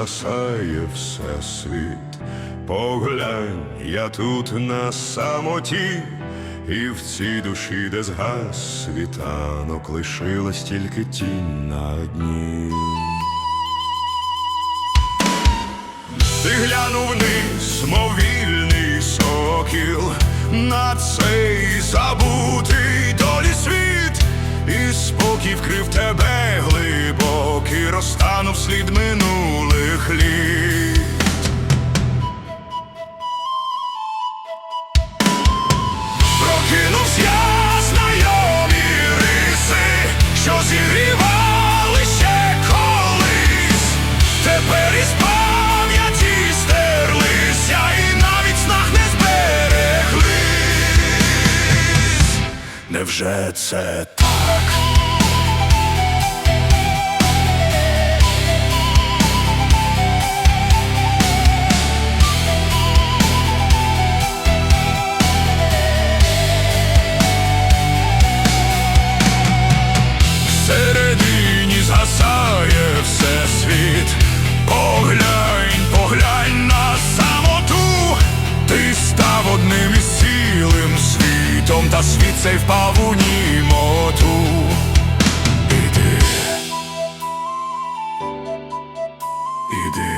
згасає всесвіт. Поглянь, я тут на самоті, і в цій душі, де згас світанок, лишилась тільки тінь на дні. Ти глянув вниз, і спокій вкрив тебе глибокий, розтанув слід минулих літ. Невже це так? Та світ цей впав у німоту. Іди. Іди.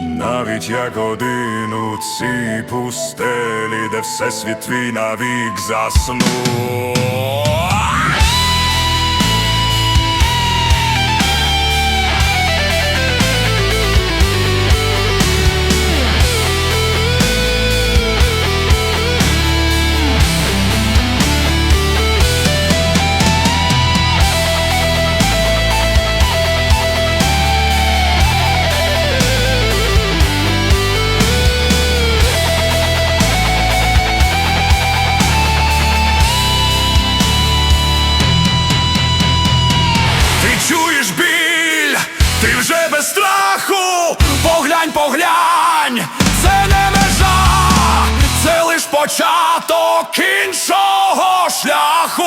Навіть як один у цій пустелі, де всесвіт твій навік заснув. початок іншого шляху.